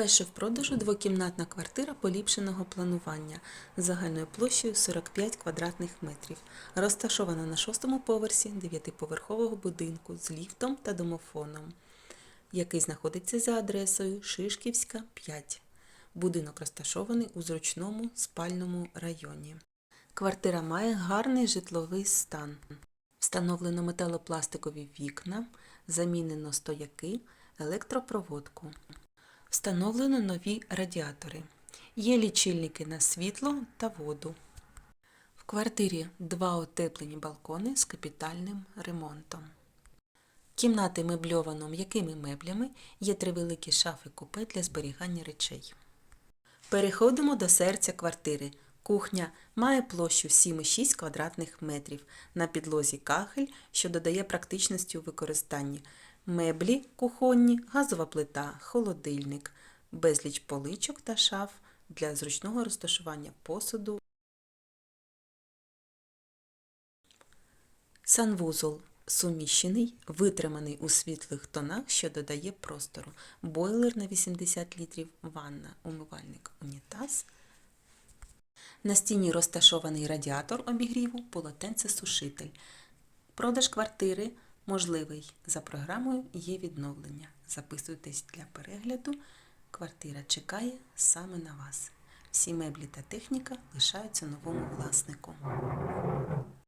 Вперше в продажу двокімнатна квартира поліпшеного планування з загальною площею 45 квадратних метрів, розташована на шостому поверсі дев'ятиповерхового будинку з ліфтом та домофоном, який знаходиться за адресою Шишківська, 5. Будинок розташований у зручному спальному районі. Квартира має гарний житловий стан. Встановлено металопластикові вікна, замінено стояки, електропроводку. Встановлено нові радіатори. Є лічильники на світло та воду. В квартирі два утеплені балкони з капітальним ремонтом. Кімнати мебльовано м'якими меблями, є три великі шафи купе для зберігання речей. Переходимо до серця квартири. Кухня має площу 7,6 квадратних метрів. На підлозі кахель, що додає практичності у використанні. Меблі кухонні, газова плита, холодильник, безліч поличок та шаф для зручного розташування посуду. Санвузол суміщений, витриманий у світлих тонах, що додає простору. Бойлер на 80 літрів, ванна, умивальник, унітаз. На стіні розташований радіатор обігріву, полотенце-сушитель. Продаж квартири можливий за програмою є відновлення. Записуйтесь для перегляду. Квартира чекає саме на вас. Всі меблі та техніка лишаються новому власнику.